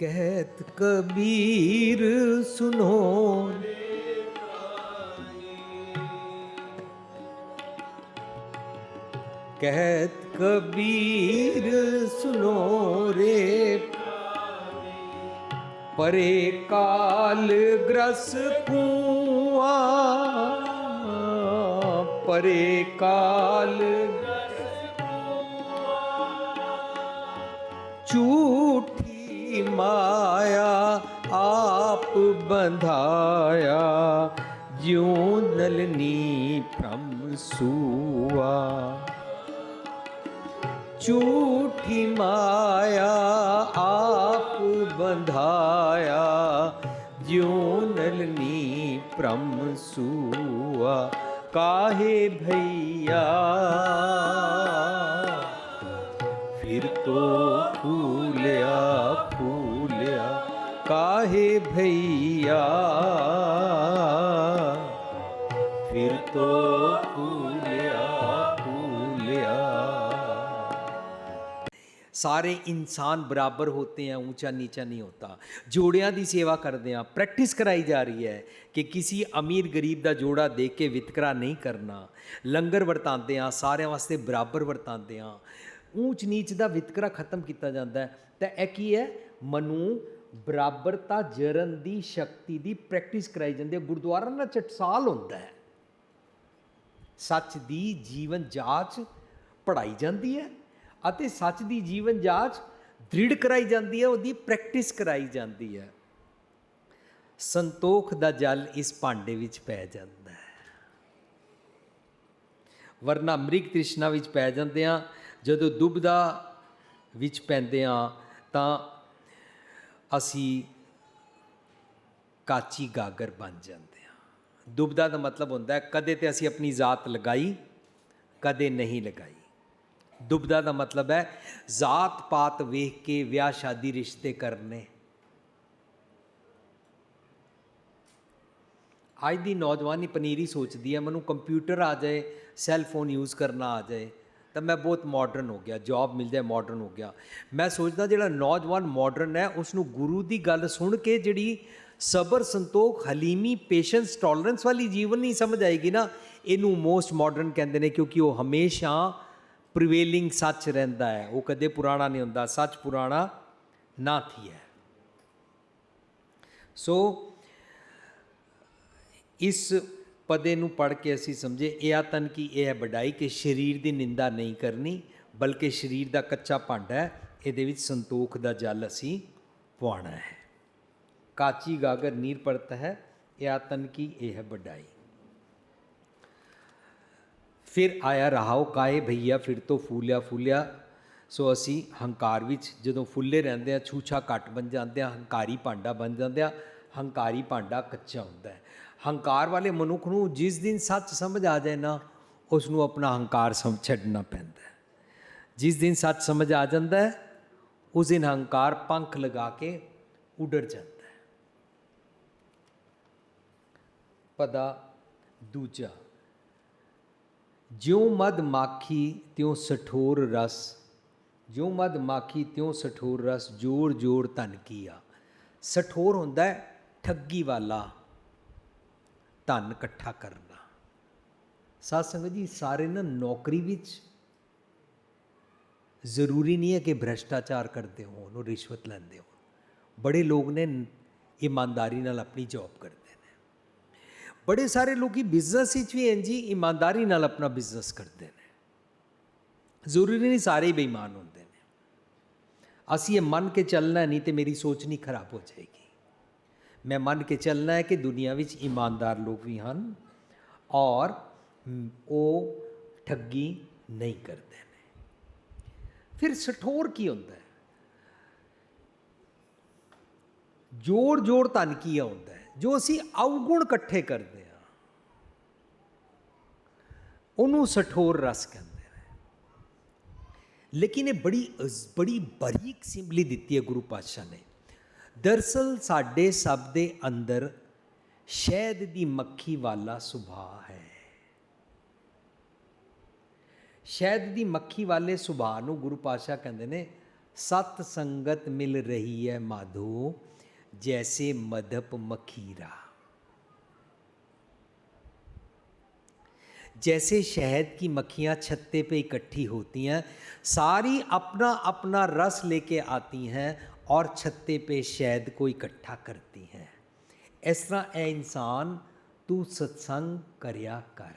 ਕਹਿਤ ਕਬੀਰ ਸੁਨੋ ਕਹਿਤ ਕਬੀਰ ਸੁਨੋ ਰੇ ਪਰੇ ਕਾਲ ਗ੍ਰਸ ਕੁਆ ਪਰੇ ਕਾਲ ਝੂਠੀ ਮਾਇਆ ਆਪ ਬੰਧਾਇਆ, ਜਿਉ ਨਲਨੀ ਭ੍ਰਮ ਸੂਆ। ਝੂਠੀ ਮਾਇਆ ਆਪ ਬੰਧਾਇਆ, ਜਿਉ ਨਲਨੀ ਭ੍ਰਮ ਸੂਆ। ਕਾਹੇ ਭਈਆ? ਫਿਰ ਤੋ ਫੂਲਿਆ ਫੂਲਿਆ ਕਾਹੇ ਭਈਆ ਫਿਰ ਤੋ ਫੂਲਿਆ फूलिया ਸਾਰੇ ਇਨਸਾਨ ਬਰਾਬਰ ਹੋਤੇ हैं ऊंचा नीचा नहीं होता ਜੋੜਿਆਂ ਦੀ ਸੇਵਾ ਕਰਦੇ ਆ ਪ੍ਰੈਕਟਿਸ ਕਰਾਈ ਜਾ ਰਹੀ ਹੈ ਕਿ ਕਿਸੇ ਅਮੀਰ ਗਰੀਬ ਦਾ ਜੋੜਾ ਦੇਖ ਕੇ ਵਿਤਕਰਾ ਨਹੀਂ ਕਰਨਾ ਲੰਗਰ ਵਰਤਾਉਂਦੇ ਆ ਸਾਰਿਆਂ ਵਾਸਤੇ ਬਰਾਬਰ ਵਰਤਾਉਂਦੇ ਆ ਊਂਚ ਨੀਚ ਦਾ ਵਿਤਕਰਾ ਖਤਮ ਕੀਤਾ ਜਾਂਦਾ ਹੈ ਤਾਂ ਇਹ ਕੀ ਹੈ ਮਨੂ ਬਰਾਬਰਤਾ ਜਰਨ ਦੀ ਸ਼ਕਤੀ ਦੀ ਪ੍ਰੈਕਟਿਸ ਕਰਾਈ ਜਾਂਦੀ ਹੈ। ਗੁਰਦੁਆਰਾ ਨਾਲ ਚਟਸਾਲ ਹੁੰਦਾ ਹੈ। ਸੱਚ ਦੀ ਜੀਵਨ ਜਾਂਚ ਪੜਾਈ ਜਾਂਦੀ ਹੈ ਅਤੇ ਸੱਚ ਦੀ ਜੀਵਨ ਜਾਂਚ ਦ੍ਰਿੜ ਕਰਾਈ ਜਾਂਦੀ ਹੈ, ਉਹਦੀ ਪ੍ਰੈਕਟਿਸ ਕਰਾਈ ਜਾਂਦੀ ਹੈ। ਸੰਤੋਖ ਦਾ ਜਲ ਇਸ ਭਾਂਡੇ ਵਿੱਚ ਪੈ ਜਾਂਦਾ ਹੈ। ਵਰਨਾ ਮ੍ਰਿਗ ਤ੍ਰਿਸ਼ਨਾ ਵਿੱਚ ਪੈ ਜਾਂਦੇ ਆ ਜਦੋਂ ਦੁਬਦਾ ਵਿੱਚ ਪੈਂਦੇ ਆ ਤਾਂ ਅਸੀਂ ਕਾਚੀ ਗਾਗਰ ਬਣ ਜਾਂਦੇ ਹਾਂ। ਦੁਬਦਾ ਦਾ ਮਤਲਬ ਹੁੰਦਾ ਹੈ, ਕਦੇ ਤੇ ਅਸੀਂ ਆਪਣੀ ਜ਼ਾਤ ਲਗਾਈ, ਕਦੇ ਨਹੀਂ ਲਗਾਈ। ਦੁਬਦਾ ਦਾ ਮਤਲਬ ਹੈ, ਜ਼ਾਤ ਪਾਤ ਵੇਖ ਕੇ ਵਿਆਹ ਸ਼ਾਦੀ ਰਿਸ਼ਤੇ ਕਰਨੇ। ਅੱਜ ਦੀ ਨੌਜਵਾਨੀ ਪਨੀਰੀ ਸੋਚਦੀ ਹੈ, ਮੈਨੂੰ ਕੰਪਿਊਟਰ ਆ ਜਾਏ, ਸੈੱਲ ਫੋਨ ਯੂਜ਼ ਕਰਨਾ ਆ ਜਾਏ। ਤਾਂ ਮੈਂ ਬਹੁਤ ਮਾਡਰਨ ਹੋ ਗਿਆ ਜੌਬ ਮਿਲ ਜਾਏ ਮਾਡਰਨ ਹੋ ਗਿਆ। ਮੈਂ ਸੋਚਦਾ ਜਿਹੜਾ ਨੌਜਵਾਨ ਮਾਡਰਨ ਹੈ ਉਸ ਨੂੰ ਗੁਰੂ ਦੀ ਗੱਲ ਸੁਣ ਕੇ ਜਿਹੜੀ ਸਬਰ, ਸੰਤੋਖ, ਹਲੀਮੀ ਪੇਸ਼ੈਂਸ ਟੋਲਰੈਂਸ ਵਾਲੀ ਜੀਵਨ ਨਹੀਂ ਸਮਝ ਆਏਗੀ ਨਾ, ਇਹਨੂੰ ਮੋਸਟ ਮਾਡਰਨ ਕਹਿੰਦੇ ਨੇ ਕਿਉਂਕਿ ਉਹ ਹਮੇਸ਼ਾ ਪ੍ਰੀਵੇਲਿੰਗ ਸੱਚ ਰਹਿੰਦਾ ਹੈ। ਉਹ ਕਦੇ ਪੁਰਾਣਾ ਨਹੀਂ ਹੁੰਦਾ, ਸੱਚ ਪੁਰਾਣਾ ਨਾ ਥੀ ਹੈ। ਸੋ ਇਸ ਪਦੇ ਨੂੰ ਪੜ ਕੇ ਅਸੀਂ ਸਮਝੇ, ਇਹ ਆ ਤਨ ਕੀ, ਇਹ ਹੈ ਵਡਾਈ ਕਿ ਸਰੀਰ ਦੀ ਨਿੰਦਾ ਨਹੀਂ ਕਰਨੀ, ਬਲਕਿ ਸਰੀਰ ਦਾ ਕੱਚਾ ਭਾਂਡਾ ਹੈ, ਇਹਦੇ ਵਿੱਚ ਸੰਤੋਖ ਦਾ ਜਲ ਅਸੀਂ ਪਵਾਉਣਾ ਹੈ। ਕਾਚੀ ਗਾਗਰ ਨੀਰ ਪਰਤ ਹੈ, ਇਹ ਆਤਨ ਕੀ, ਇਹ ਹੈ ਵਡਾਈ। ਫਿਰ ਆਇਆ ਰਹਾਓ, ਕਾਏ ਭਈਆ ਫਿਰ ਤੋਂ ਫੂਲਿਆ ਫੂਲਿਆ, ਸੋ ਅਸੀਂ ਹੰਕਾਰ ਵਿੱਚ ਜਦੋਂ ਫੁੱਲੇ ਰਹਿੰਦੇ ਆ ਛੂਛਾ ਘੱਟ ਬਣ ਜਾਂਦੇ ਆ ਹੰਕਾਰੀ ਭਾਂਡਾ ਬਣ ਜਾਂਦੇ ਆ ਹੰਕਾਰੀ ਭਾਂਡਾ ਕੱਚਾ ਹੁੰਦਾ ਹੈ। ਹੰਕਾਰ ਵਾਲੇ ਮਨੁੱਖ ਨੂੰ ਜਿਸ ਦਿਨ ਸੱਚ ਸਮਝ ਆ ਜਾਏ ਨਾ ਉਸ ਨੂੰ ਆਪਣਾ ਹੰਕਾਰ ਸਮ, ਛੱਡਣਾ ਪੈਂਦਾ ਹੈ। ਜਿਸ ਦਿਨ ਸੱਚ ਸਮਝ ਆ ਜਾਂਦਾ ਹੈ, ਉਸ ਦਿਨ ਹੰਕਾਰ ਪੰਖ ਲਗਾ ਕੇ ਉਡਰ ਜਾਂਦਾ ਹੈ। ਪਦਾ ਦੂਜਾ, ਜਿਉ ਮਦ ਮਾਖੀ ਤਿਉ ਸਠੋਰ ਰਸ, ਜਿਉ ਮਦ ਮਾਖੀ ਤਿਉ ਸਠੋਰ ਰਸ ਜ਼ੋਰ ਜ਼ੋਰ ਧਨ ਕੀਆ। ਸਠੋਰ ਹੁੰਦਾ ਹੈ, ਠੱਗੀ ਵਾਲਾ ਧਨ ਇਕੱਠਾ ਕਰਨਾ। ਸਾਧ ਸੰਗਤ ਜੀ, ਸਾਰੇ ਨਾ ਨੌਕਰੀ ਵਿੱਚ ਜ਼ਰੂਰੀ ਨਹੀਂ ਹੈ ਕਿ ਭ੍ਰਸ਼ਟਾਚਾਰ ਕਰਦੇ ਹੋਣ ਉਹ ਰਿਸ਼ਵਤ ਲੈਂਦੇ ਹੋਣ। ਬੜੇ ਲੋਕ ਨੇ ਇਮਾਨਦਾਰੀ ਨਾਲ ਆਪਣੀ ਜੌਬ ਕਰਦੇ ਨੇ। ਬੜੇ ਸਾਰੇ ਲੋਕੀ ਬਿਜ਼ਨਸ ਵਿੱਚ ਵੀ ਇੰਜ ਹੀ ਇਮਾਨਦਾਰੀ ਨਾਲ ਆਪਣਾ ਬਿਜ਼ਨਸ ਕਰਦੇ ਨੇ। ਜ਼ਰੂਰੀ ਨਹੀਂ ਸਾਰੇ ਹੀ ਬੇਈਮਾਨ ਹੁੰਦੇ ਨੇ। ਅਸੀਂ ਇਹ ਮੰਨ ਕੇ ਚੱਲਣਾ ਨਹੀਂ ਤੇ ਮੇਰੀ ਸੋਚ ਨਹੀਂ ਖਰਾਬ ਹੋ ਜਾਏਗੀ। ਮੈਂ ਮੰਨ ਕੇ ਚੱਲਣਾ ਹੈ ਕਿ ਦੁਨੀਆ ਵਿੱਚ ਇਮਾਨਦਾਰ ਲੋਕ ਵੀ ਹਨ ਔਰ ਉਹ ਠੱਗੀ ਨਹੀਂ ਕਰਦੇ ਨੇ। ਫਿਰ ਸਠੋਰ ਕੀ ਹੁੰਦਾ ਹੈ? ਜੋੜ ਜੋੜ ਧਨ ਕੀ ਹੁੰਦਾ ਹੈ? ਜੋ ਅਸੀਂ ਅਵਗੁਣ ਇਕੱਠੇ ਕਰਦੇ ਹਾਂ, ਉਹਨੂੰ ਸਠੋਰ ਰਸ ਕਹਿੰਦੇ ਨੇ। ਲੇਕਿਨ ਇਹ ਬੜੀ ਬੜੀ ਬਰੀਕ ਸਿੰਬਲੀ ਦਿੱਤੀ ਹੈ ਗੁਰੂ ਪਾਤਸ਼ਾਹ ਨੇ। ਦਰਸਲ ਸਾਡੇ ਸਭ ਦੇ ਅੰਦਰ ਸ਼ਹਿਦ ਦੀ ਮੱਖੀ ਵਾਲਾ ਸੁਭਾਅ ਹੈ ਸ਼ਹਿਦ ਦੀ ਮੱਖੀ ਵਾਲੇ ਸੁਭਾਅ ਨੂੰ ਗੁਰੂ ਪਾਤਸ਼ਾਹ ਕਹਿੰਦੇ ਨੇ ਸਤ ਸੰਗਤ ਮਿਲ ਰਹੀ ਹੈ ਮਾਧੋ ਜੈਸੇ ਮਧਪ ਮਖੀਰਾ जैसे शहद की मक्खियाँ छत्ते पे इकट्ठी होती हैं सारी अपना अपना रस लेके आती हैं और छत्ते पे शहद को इकट्ठा करती हैं ਇਸ ਤਰ੍ਹਾਂ ਇਹ ਇਨਸਾਨ ਤੂੰ ਸਤਸੰਗ ਕਰਿਆ ਕਰ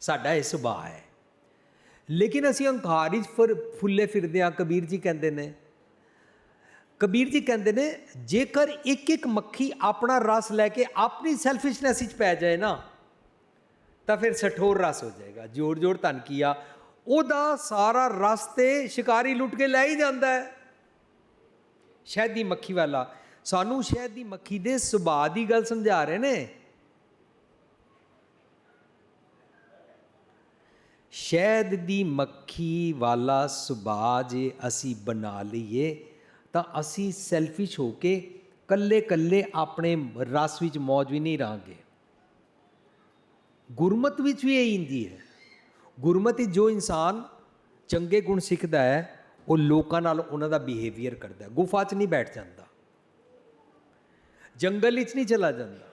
ਸਾਡਾ ਇਹ ਸੁਭਾਅ ਹੈ ਲੇਕਿਨ ਅਸੀਂ ਹੰਕਾਰ ਵਿੱਚ ਫਿਰ ਫੁੱਲੇ ਫਿਰਦੇ ਆ ਕਬੀਰ ਜੀ ਕਹਿੰਦੇ ਨੇ ਕਬੀਰ ਜੀ ਕਹਿੰਦੇ ਨੇ ਜੇਕਰ ਇੱਕ ਇੱਕ ਮੱਖੀ ਆਪਣਾ ਰਸ ਲੈ ਕੇ ਆਪਣੀ ਸੈਲਫਿਸ਼ਨੈਸ ਵਿੱਚ ਪੈ ਜਾਏ ਨਾ ਤਾਂ ਫਿਰ ਸਠੋਰ ਰਸ ਹੋ ਜਾਏਗਾ ਜੋੜ ਜੋੜ ਧਨ ਕੀਆ ਉਹਦਾ ਸਾਰਾ ਰਸ ਤੇ ਸ਼ਿਕਾਰੀ ਲੁੱਟ ਕੇ ਲੈ ਹੀ ਜਾਂਦਾ ਹੈ। ਸ਼ਹਿਦ ਦੀ ਮੱਖੀ ਵਾਲਾ, ਸਾਨੂੰ ਸ਼ਹਿਦ ਦੀ ਮੱਖੀ ਦੇ ਸੁਭਾਅ ਦੀ ਗੱਲ ਸਮਝਾ ਰਹੇ ਨੇ। ਸ਼ਹਿਦ ਦੀ ਮੱਖੀ ਵਾਲਾ ਸੁਭਾਅ ਜੇ ਅਸੀਂ ਬਣਾ ਲਈਏ, ਤਾਂ ਅਸੀਂ ਸੈਲਫਿਸ਼ ਹੋ ਕੇ ਕੱਲੇ ਕੱਲੇ ਆਪਣੇ ਰਸ ਵਿੱਚ ਮौज ਵੀ ਨਹੀਂ ਰਾਂਗੇ। ਗੁਰਮਤ ਵਿੱਚ ਵੀ ਇਹ ਹੁੰਦੀ ਹੈ। ਗੁਰਮਤ ਵਿੱਚ ਜੋ ਇਨਸਾਨ ਚੰਗੇ ਗੁਣ ਸਿੱਖਦਾ ਹੈ, ਉਹ ਲੋਕਾਂ ਨਾਲ ਉਹਨਾਂ ਦਾ ਬਿਹੇਵੀਅਰ ਕਰਦਾ ਗੁਫਾ 'ਚ ਨਹੀਂ ਬੈਠ ਜਾਂਦਾ। ਜੰਗਲ ਵਿੱਚ ਨਹੀਂ ਚਲਾ ਜਾਂਦਾ।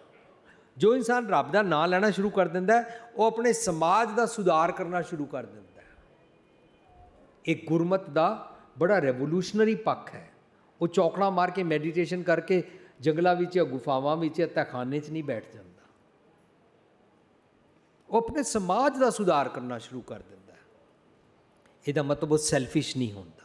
ਜੋ ਇਨਸਾਨ ਰੱਬ ਦਾ ਨਾਮ ਲੈਣਾ ਸ਼ੁਰੂ ਕਰ ਦਿੰਦਾ ਉਹ ਆਪਣੇ ਸਮਾਜ ਦਾ ਸੁਧਾਰ ਕਰਨਾ ਸ਼ੁਰੂ ਕਰ ਦਿੰਦਾ ਇਹ ਗੁਰਮਤ ਦਾ ਬੜਾ ਰੈਵੋਲੂਸ਼ਨਰੀ ਪੱਖ ਹੈ। ਉਹ ਚੌਕੜਾ ਮਾਰ ਕੇ ਮੈਡੀਟੇਸ਼ਨ ਕਰਕੇ ਜੰਗਲਾਂ ਵਿੱਚ ਜਾਂ ਗੁਫਾਵਾਂ ਵਿੱਚ ਜਾਂ ਤਹਿਖਾਨੇ 'ਚ ਨਹੀਂ ਬੈਠ ਜਾਂਦਾ। ਉਹ ਆਪਣੇ ਸਮਾਜ ਦਾ ਸੁਧਾਰ ਕਰਨਾ ਸ਼ੁਰੂ ਕਰ ਦਿੰਦਾ ਹੈ। ਇਹਦਾ ਮਤਲਬ ਉਹ ਸੈਲਫਿਸ਼ ਨਹੀਂ ਹੁੰਦਾ।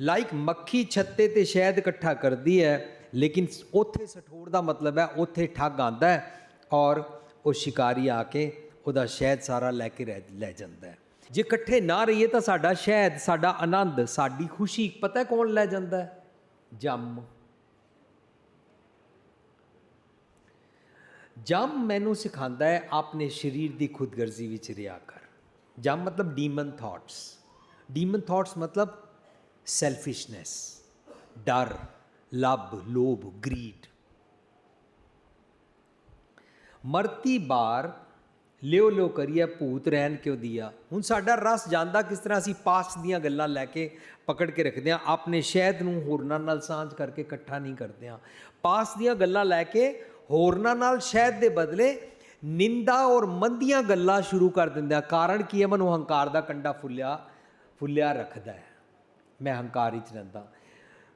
ਲਾਈਕ ਮੱਖੀ ਛੱਤੇ ਤੇ ਸ਼ਹਿਦ ਇਕੱਠਾ ਕਰਦੀ ਹੈ, ਲੇਕਿਨ ਉੱਥੇ ਸਠੋੜ ਦਾ ਮਤਲਬ ਹੈ, ਉੱਥੇ ਠੱਗ ਆਂਦਾ ਹੈ ਔਰ ਉਹ ਸ਼ਿਕਾਰੀ ਆ ਕੇ ਉਹਦਾ ਸ਼ਹਿਦ ਸਾਰਾ ਲੈ ਕੇ ਰਹਿ- ਲੈ ਜਾਂਦਾ ਹੈ। ਜੇ ਇਕੱਠੇ ਨਾ ਰਹੀਏ ਤਾਂ ਸਾਡਾ ਸ਼ਹਿਦ, ਸਾਡਾ ਆਨੰਦ, ਸਾਡੀ ਖੁਸ਼ੀ ਪਤਾ ਕੌਣ ਲੈ ਜਾਂਦਾ ਹੈ? ਜੰਮ। ਜੰਮ ਮੈਨੂੰ ਸਿਖਾਉਂਦਾ ਹੈ, ਆਪਣੇ ਸਰੀਰ ਦੀ ਖੁਦਗਰਜ਼ੀ ਵਿੱਚ ਰਿਹਾ ਕਰ। ਜੰਮ ਮਤਲਬ ਡੀਮਨ ਥਾਟਸ ਡੀਮਨ ਥਾਟਸ ਮਤਲਬ ਸੈਲਫਿਸ਼ਨੈਸ ਡਰ, ਲੱਭ, ਲੋਭ ਗਰੀਡ ਮਰਤੀ ਬਾਰ, ਲਿਓ ਲਿਓ ਕਰੀਏ, ਭੂਤ ਰਹਿਣ ਕਿਉ ਦਿਆ? ਹੁਣ ਸਾਡਾ ਰਸ ਜਾਂਦਾ ਕਿਸ ਤਰ੍ਹਾਂ ਅਸੀਂ ਪਾਸਟ ਦੀਆਂ ਗੱਲਾਂ ਲੈ ਕੇ ਪਕੜ ਕੇ ਰੱਖਦੇ ਹਾਂ, ਆਪਣੇ ਸ਼ਹਿਦ ਨੂੰ ਹੋਰਨਾਂ ਨਾਲ ਸਾਂਝ ਕਰਕੇ ਇਕੱਠਾ ਨਹੀਂ ਕਰਦੇ ਹਾਂ। ਪਾਸਟ ਦੀਆਂ ਗੱਲਾਂ ਲੈ ਕੇ ਹੋਰਨਾਂ ਨਾਲ ਸ਼ਹਿਦ ਦੇ ਬਦਲੇ ਨਿੰਦਾ ਔਰ ਮੰਦੀਆਂ ਗੱਲਾਂ ਸ਼ੁਰੂ ਕਰ ਦਿੰਦੇ ਕਾਰਨ ਕੀ ਹੈ? ਮਨੂੰ ਹੰਕਾਰ ਦਾ ਕੰਡਾ ਫੁੱਲਿਆ ਫੁੱਲਿਆ ਰੱਖਦਾ ਹੈ। ਮੈਂ ਹੰਕਾਰ ਵਿੱਚ ਰਹਿੰਦਾ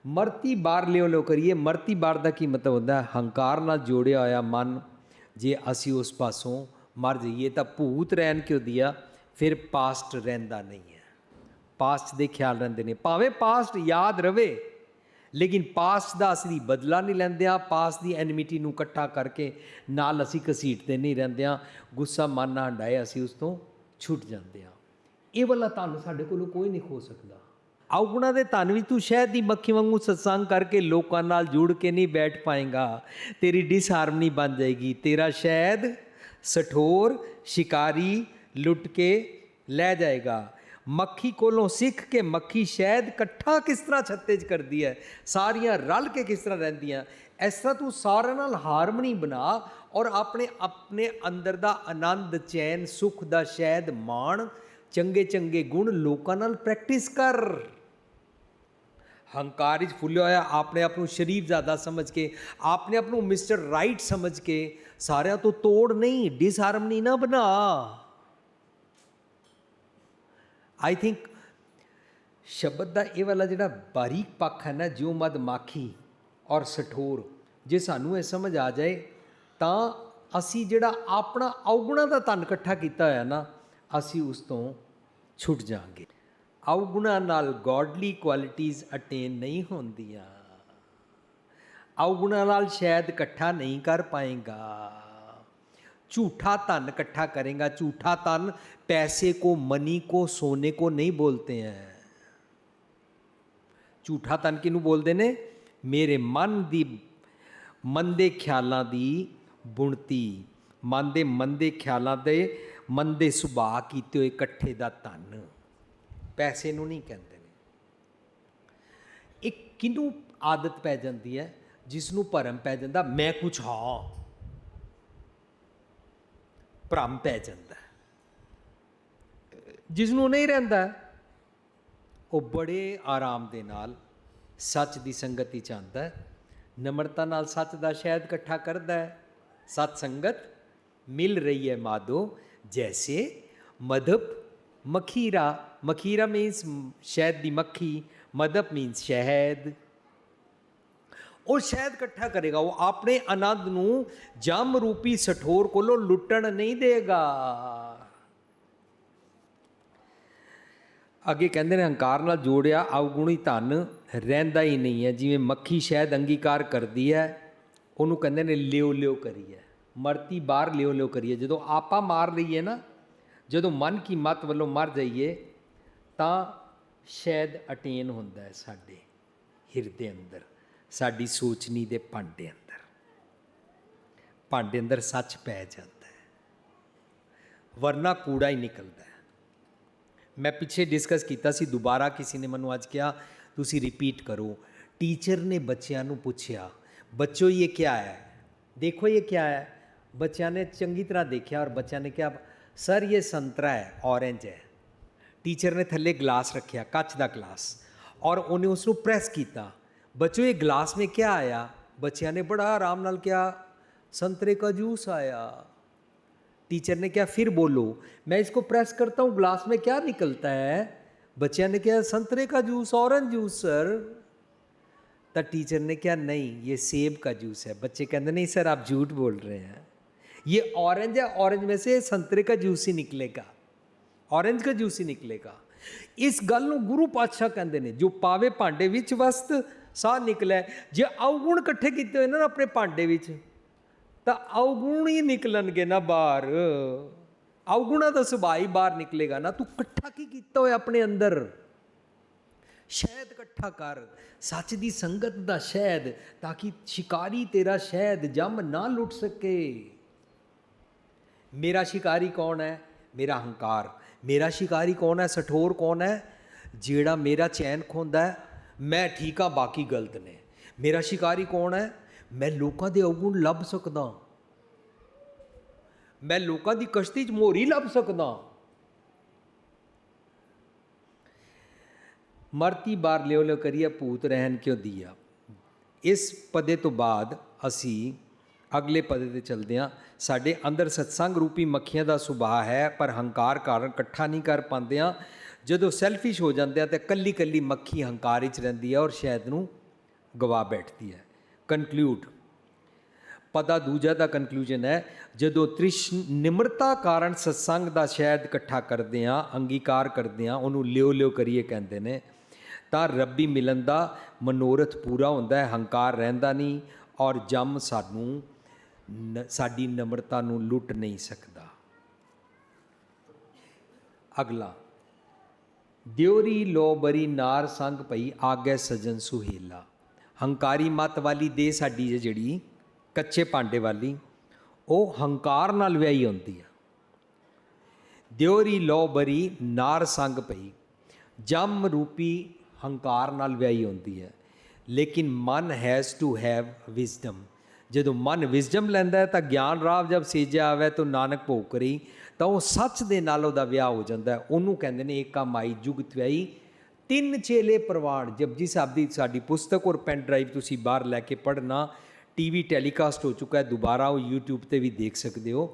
ਮਰਤੀ ਬਾਰ ਲਿਓ ਲਿਓ ਕਰੀਏ। ਮਰਤੀ ਬਾਰ ਦਾ ਕੀ ਮਤਲਬ ਹੁੰਦਾ ਹੈ? ਹੰਕਾਰ ਨਾਲ ਜੋੜਿਆ ਹੋਇਆ ਮਨ, ਜੇ ਅਸੀਂ ਉਸ ਪਾਸੋਂ ਮਰ ਜਾਈਏ ਤਾਂ ਭੂਤ ਰਹਿਣ ਕਿਉਂ ਦਿਆ ਫਿਰ ਪਾਸਟ ਰਹਿੰਦਾ ਨਹੀਂ ਹੈ। ਪਾਸਟ ਦੇ ਖਿਆਲ ਰਹਿੰਦੇ ਨੇ। ਭਾਵੇਂ ਪਾਸਟ ਯਾਦ ਰਵੇ ਲੇਕਿਨ ਪਾਸਟ ਦਾ ਅਸੀਂ ਬਦਲਾ ਨਹੀਂ ਲੈਂਦੇ ਆ ਪਾਸਟ ਦੀ ਐਨਿਮਿਟੀ ਨੂੰ ਇਕੱਠਾ ਕਰਕੇ ਨਾਲ ਅਸੀਂ ਘਸੀਟਦੇ ਨਹੀਂ ਰਹਿੰਦੇ ਆ ਗੁੱਸਾ ਮਨ ਨਾਲ ਹੰਡਾਏ ਅਸੀਂ ਉਸ ਤੋਂ ਛੁੱਟ ਜਾਂਦੇ ਆ ਇਹ ਵਾਲਾ ਧਨ ਸਾਡੇ ਕੋਲੋਂ ਕੋਈ ਨਹੀਂ ਖੋ ਸਕਦਾ। ਔਗੁਣਾ ਦੇ ਧਨ ਵਿੱਚ ਤੂੰ ਸ਼ਹਿਦ ਦੀ ਮੱਖੀ ਵਾਂਗੂ ਸਤਸੰਗ ਕਰਕੇ ਲੋਕਾਂ ਨਾਲ ਜੁੜ ਕੇ ਨਹੀਂ ਬੈਠ ਪਾਏਗਾ। ਤੇਰੀ ਡਿਸਹਾਰਮਨੀ ਬਣ ਜਾਏਗੀ। ਤੇਰਾ ਸ਼ਹਿਦ ਸਠੋਰ, ਸ਼ਿਕਾਰੀ ਲੁੱਟ ਕੇ ਲੈ ਜਾਏਗਾ। ਮੱਖੀ ਕੋਲੋਂ ਸਿੱਖ ਕੇ ਮੱਖੀ ਸ਼ਹਿਦ ਇਕੱਠਾ ਕਿਸ ਤਰ੍ਹਾਂ ਛੱਤੇ 'ਚ ਕਰਦੀ ਹੈ? ਸਾਰੀਆਂ ਰਲ ਕੇ ਕਿਸ ਤਰ੍ਹਾਂ ਰਹਿੰਦੀਆਂ? ਇਸ ਤਰ੍ਹਾਂ ਤੂੰ ਸਾਰਿਆਂ ਨਾਲ ਹਾਰਮਨੀ ਬਣਾ ਔਰ ਆਪਣੇ ਆਪਣੇ ਅੰਦਰ ਦਾ ਆਨੰਦ, ਚੈਨ, ਸੁਖ ਦਾ ਸ਼ਹਿਦ ਮਾਣ, ਚੰਗੇ ਚੰਗੇ ਗੁਣ ਲੋਕਾਂ ਨਾਲ ਪ੍ਰੈਕਟਿਸ ਕਰ। ਹੰਕਾਰ ਵਿੱਚ ਫੁੱਲਿਆ ਹੋਇਆ, ਆਪਣੇ ਆਪ ਨੂੰ ਸ਼ਰੀਫ ਜ਼ਿਆਦਾ ਸਮਝ ਕੇ, ਆਪਣੇ ਆਪ ਨੂੰ ਮਿਸਟਰ ਰਾਈਟ ਸਮਝ ਕੇ, ਸਾਰਿਆਂ ਤੋਂ ਤੋੜ ਨਹੀਂ ਡਿਸਹਾਰਮਨੀ ਨਾ ਬਣਾ। ਆਈ ਥਿੰਕ ਸ਼ਬਦ ਦਾ ਇਹ ਵਾਲਾ ਜਿਹੜਾ ਬਾਰੀਕ ਪੱਖ ਹੈ ਨਾ, ਜਿਉ ਮਦ ਮਾਖੀ ਔਰ ਸਠੋਰ, ਜੇ ਸਾਨੂੰ ਇਹ ਸਮਝ ਆ ਜਾਏ, ਤਾਂ ਅਸੀਂ ਜਿਹੜਾ ਆਪਣਾ ਔਗੁਣਾ ਦਾ ਧਨ ਇਕੱਠਾ ਕੀਤਾ ਹੋਇਆ ਨਾ, ਅਸੀਂ ਉਸ ਤੋਂ ਛੁੱਟ ਜਾਾਂਗੇ ਔਗੁਣਾ ਨਾਲ ਗੋਡਲੀ ਕੁਆਲਿਟੀਆਂ ਅਟੇਨ ਨਹੀਂ ਹੁੰਦੀਆਂ। ਔਗੁਣਾ ਨਾਲ ਸ਼ਾਇਦ ਇਕੱਠਾ ਨਹੀਂ ਕਰ ਪਾਏਗਾ। झूठा धन इकट्ठा करेगा झूठा धन पैसे को मनी को सोने को नहीं बोलते हैं ਝੂਠਾ ਧਨ ਕਿਹਨੂੰ ਬੋਲਦੇ ਨੇ ਮੇਰੇ ਮਨ ਦੀ ਮੰਦੇ ਖਿਆਲਾਂ ਦੀ ਬੁਣਤੀ ਮਨ ਦੇ ਮੰਦੇ ਖਿਆਲਾਂ ਦੇ ਮੰਦੇ ਸੁਭਾਅ ਕੀਤੇ ਹੋਏ ਇਕੱਠੇ ਦਾ ਧਨ ਪੈਸੇ ਨੂੰ ਨਹੀਂ ਕਹਿੰਦੇ ਨੇ ਇੱਕ ਕਿਹਨੂੰ ਆਦਤ ਪੈ ਜਾਂਦੀ ਹੈ ਜਿਸ ਨੂੰ ਭਰਮ ਪੈ ਜਾਂਦਾ ਮੈਂ ਕੁਝ ਹਾਂ ਭ੍ਰਮ ਪੈ ਜਾਂਦਾ। ਜਿਸ ਨੂੰ ਨਹੀਂ ਰਹਿੰਦਾ, ਉਹ ਬੜੇ ਆਰਾਮ ਦੇ ਨਾਲ ਸੱਚ ਦੀ ਸੰਗਤੀ 'ਚ ਆਉਂਦਾ ਹੈ। ਨਮਰਤਾ ਨਾਲ ਸੱਚ ਦਾ ਸ਼ਹਿਦ ਇਕੱਠਾ ਕਰਦਾ ਹੈ। ਸਤ ਸੰਗਤ ਮਿਲ ਰਹੀ ਹੈ ਮਾਦੋ ਜੈਸੇ ਮਧਪ ਮਖੀਰਾ। ਮਖੀਰਾ ਮੀਨਸ ਸ਼ਹਿਦ ਦੀ ਮੱਖੀ, ਮਧਪ ਮੀਨਸ ਸ਼ਹਿਦ। ਉਹ ਸ਼ਾਇਦ ਇਕੱਠਾ ਕਰੇਗਾ, ਉਹ ਆਪਣੇ ਆਨੰਦ ਨੂੰ ਜਮ ਰੂਪੀ ਸਠੋਰ ਕੋਲੋਂ ਲੁੱਟਣ ਨਹੀਂ ਦੇਗਾ। ਅੱਗੇ ਕਹਿੰਦੇ ਨੇ, ਹੰਕਾਰ ਨਾਲ ਜੋੜਿਆ ਅਵਗੁਣੀ ਧਨ ਰਹਿੰਦਾ ਹੀ ਨਹੀਂ ਹੈ, ਜਿਵੇਂ ਮੱਖੀ ਸ਼ਾਇਦ ਅੰਗੀਕਾਰ ਕਰਦੀ ਹੈ, ਉਹਨੂੰ ਕਹਿੰਦੇ ਨੇ ਲਿਓ ਲਿਓ ਕਰੀਏ। ਮਰਤੀ ਬਾਹਰ ਲਿਓ ਲਿਓ ਕਰੀਏ। ਜਦੋਂ ਆਪਾ ਮਾਰ ਲਈਏ ਨਾ, ਜਦੋਂ ਮਨ ਕੀ ਮਤ ਵੱਲੋਂ ਮਰ ਜਾਈਏ, ਤਾਂ ਸ਼ਾਇਦ ਅਟੇਨ ਹੁੰਦਾ ਹੈ ਸਾਡੇ ਹਿਰਦੇ ਅੰਦਰ। ਸਾਡੀ ਸੋਚਣੀ ਦੇ ਭਾਂਡੇ ਅੰਦਰ। ਭਾਂਡੇ ਅੰਦਰ ਸੱਚ ਪੈ ਜਾਂਦਾ ਹੈ। ਵਰਨਾ ਕੂੜਾ ਹੀ ਨਿਕਲਦਾ ਹੈ। ਮੈਂ ਪਿੱਛੇ ਡਿਸਕਸ ਕੀਤਾ ਸੀ, ਦੁਬਾਰਾ ਕਿਸੇ ਨੇ ਮੈਨੂੰ ਅੱਜ ਕਿਹਾ, ਤੁਸੀਂ ਰਿਪੀਟ ਕਰੋ। ਟੀਚਰ ਨੇ ਬੱਚਿਆਂ ਨੂੰ ਪੁੱਛਿਆ, ਬੱਚੋ, ਇਹ ਕੀ ਹੈ? ਦੇਖੋ, ਇਹ ਕੀ ਹੈ? ਬੱਚਿਆਂ ਨੇ ਚੰਗੀ ਤਰ੍ਹਾਂ ਦੇਖਿਆ ਔਰ ਬੱਚਿਆਂ ਨੇ ਕਿਹਾ, ਸਰ, ਇਹ ਸੰਤਰਾ ਹੈ ਔਰੇਂਜ ਹੈ। ਟੀਚਰ ਨੇ ਥੱਲੇ ਗਲਾਸ ਰੱਖਿਆ, ਕੱਚ ਦਾ ਗਲਾਸ ਔਰ ਉਹਨੇ ਉਸ ਨੂੰ ਪ੍ਰੈਸ ਕੀਤਾ। ਬੱਚੋ ਇਹ ਗਲਾਸ में क्या आया ਬੱਚਿਆਂ ਨੇ ਬੜਾ ਆਰਾਮ ਨਾਲ ਕਿਹਾ संतरे का जूस आया टीचर ने क्या फिर बोलो मैं इसको प्रेस करता हूँ ग्लास में क्या निकलता है बच्चिया ने क्या संतरे का जूस ऑरेंज जूस सर तो टीचर ने क्या नहीं ये सेब का जूस है बच्चे कहते नहीं सर आप झूठ बोल रहे हैं ये ऑरेंज है ऑरेंज में से संतरे का जूस ही निकलेगा ਔਰੇਂਜ ਦਾ ਜੂਸ ਹੀ ਨਿਕਲੇਗਾ ਇਸ ਗੱਲ ਨੂੰ ਗੁਰੂ ਪਾਤਸ਼ਾਹ ਕਹਿੰਦੇ ਨੇ ਜੋ ਪਾਵੇ ਭਾਂਡੇ ਵਿੱਚ ਵਸਤ ਸਾਹ ਨਿਕਲਿਆ ਜੇ ਔਗੁਣ ਇਕੱਠੇ ਕੀਤੇ ਹੋਏ ਨਾ ਆਪਣੇ ਭਾਂਡੇ ਵਿੱਚ, ਤਾਂ ਔਗੁਣ ਹੀ ਨਿਕਲਣਗੇ ਨਾ ਬਾਹਰ। ਔਗੁਣਾ ਦਾ ਸੁਭਾਅ ਹੀ ਬਾਹਰ ਨਿਕਲੇਗਾ ਨਾ। ਤੂੰ ਇਕੱਠਾ ਕੀ ਕੀਤਾ ਹੋਇਆ ਆਪਣੇ ਅੰਦਰ? ਸ਼ਹਿਦ ਇਕੱਠਾ ਕਰ। ਸੱਚ ਦੀ ਸੰਗਤ ਦਾ ਸ਼ਹਿਦ, ਤਾਂ ਕਿ ਸ਼ਿਕਾਰੀ ਤੇਰਾ ਸ਼ਹਿਦ ਜੰਮ ਨਾ ਲੁੱਟ ਸਕੇ। ਮੇਰਾ ਸ਼ਿਕਾਰੀ ਕੌਣ ਹੈ? ਮੇਰਾ ਹੰਕਾਰ। ਮੇਰਾ ਸ਼ਿਕਾਰੀ ਕੌਣ ਹੈ? ਸਠੋਰ ਕੌਣ ਹੈ? ਜਿਹੜਾ ਮੇਰਾ ਚੈਨ ਖੋਂਦਾ ਹੈ ਮੈਂ ਠੀਕ ਆ ਬਾਕੀ ਗਲਤ ਨੇ ਮੇਰਾ ਸ਼ਿਕਾਰੀ ਕੌਣ ਹੈ ਮੈਂ ਲੋਕਾਂ ਦੇ ਔਗੁਣ ਲੱਭ ਸਕਦਾ ਮੈਂ ਲੋਕਾਂ ਦੀ ਕਸ਼ਤੀ 'ਚ ਮੋਰੀ ਲੱਭ ਸਕਦਾ ਮਰਤੀ ਬਾਰ ਲਿਓ ਲਿਓ ਕਰੀਏ ਭੂਤ ਰਹਿਣ ਕਿਉ ਦੀਆ ਇਸ ਪਦੇ ਤੋਂ ਬਾਅਦ ਅਸੀਂ ਅਗਲੇ ਪਦੇ ਤੇ ਚਲਦੇ ਹਾਂ ਸਾਡੇ ਅੰਦਰ ਸਤਸੰਗ ਰੂਪੀ ਮੱਖੀਆਂ ਦਾ ਸੁਭਾਅ ਹੈ ਪਰ ਹੰਕਾਰ ਕਾਰਨ ਇਕੱਠਾ ਨਹੀਂ ਕਰ ਪਾਉਂਦੇ ਆ ਜਦੋਂ ਸੈਲਫਿਸ਼ ਹੋ ਜਾਂਦੇ ਆ ਤਾਂ ਕੱਲੀ ਕੱਲੀ ਮੱਖੀ ਹੰਕਾਰ ਵਿੱਚ ਰਹਿੰਦੀ ਹੈ ਔਰ ਸ਼ਾਇਦ ਨੂੰ ਗਵਾ ਬੈਠਦੀ ਹੈ। ਕਨਕਲੂਡ ਪਤਾ ਦੂਜਾ ਦਾ ਕਨਕਲੂਜਨ ਹੈ, ਜਦੋਂ ਤ੍ਰਿਸ਼ ਨਿਮਰਤਾ ਕਾਰਨ ਸਤਸੰਗ ਦਾ ਸ਼ਾਇਦ ਇਕੱਠਾ ਕਰਦੇ ਆ, ਅੰਗੀਕਾਰ ਕਰਦੇ ਆ, ਉਹਨੂੰ ਲਿਓ ਲਿਓ ਕਰੀਏ ਕਹਿੰਦੇ ਨੇ, ਤਾਂ ਰੱਬੀ ਮਿਲਨ ਦਾ ਮਨੋਰਥ ਪੂਰਾ ਹੁੰਦਾ ਹੈ, ਹੰਕਾਰ ਰਹਿੰਦਾ ਨਹੀਂ ਔਰ ਜਮ ਸਾਨੂੰ ਨ- ਸਾਡੀ ਨਮਰਤਾ ਨੂੰ ਲੁੱਟ ਨਹੀਂ ਸਕਦਾ। ਅਗਲਾ। ਦਿਉਰੀ ਲੋ ਬਰੀ ਨਾਰ ਸੰਗ ਪਈ ਆਗੇ ਸਜਨ ਸੁਹੇਲਾ। ਹੰਕਾਰੀ ਮਤ ਵਾਲੀ ਦੇ ਸਾਡੀ ਹੈ ਜਿਹੜੀ ਕੱਚੇ ਭਾਂਡੇ ਵਾਲੀ, ਉਹ ਹੰਕਾਰ ਨਾਲ ਵਿਆਹੀ ਹੁੰਦੀ ਆ। ਦਿਉਰੀ ਲੋ ਬਰੀ ਨਾਰ ਸੰਗ ਪਈ ਜਮ ਰੂਪੀ ਹੰਕਾਰ ਨਾਲ ਵਿਆਹੀ ਹੁੰਦੀ ਹੈ ਲੇਕਿਨ ਮਨ ਹੈਜ਼ ਟੂ ਹੈਵ ਵਿਜ਼ਡਮ ਜਦੋਂ ਮਨ ਵਿਜ਼ਡਮ ਲੈਂਦਾ ਹੈ ਤਾਂ ਗਿਆਨ ਰਾਵ ਜਬ ਸੇਜਿਆ ਆਵੇ ਤਾਂ ਨਾਨਕ ਭੋਗ ਕਰੀ ਤਾਂ ਉਹ ਸੱਚ ਦੇ ਨਾਲ ਉਹਦਾ ਵਿਆਹ ਹੋ ਜਾਂਦਾ ਹੈ। ਉਹਨੂੰ ਕਹਿੰਦੇ ਨੇ ਏਕਾ ਮਾਈ ਜੁਗਤ ਵਿਆਹੀ ਤਿੰਨ ਚੇਲੇ ਪ੍ਰਵਾਨ ਜਪਜੀ ਸਾਹਿਬ ਦੀ ਸਾਡੀ ਪੁਸਤਕ ਔਰ ਪੈਨ ਡਰਾਈਵ ਤੁਸੀਂ ਬਾਹਰ ਲੈ ਕੇ ਪੜ੍ਹਨਾ। ਟੀਵੀ ਟੈਲੀਕਾਸਟ ਹੋ ਚੁੱਕਾ ਹੈ, ਦੁਬਾਰਾ ਉਹ YouTube ਤੇ ਵੀ ਦੇਖ ਸਕਦੇ ਹੋ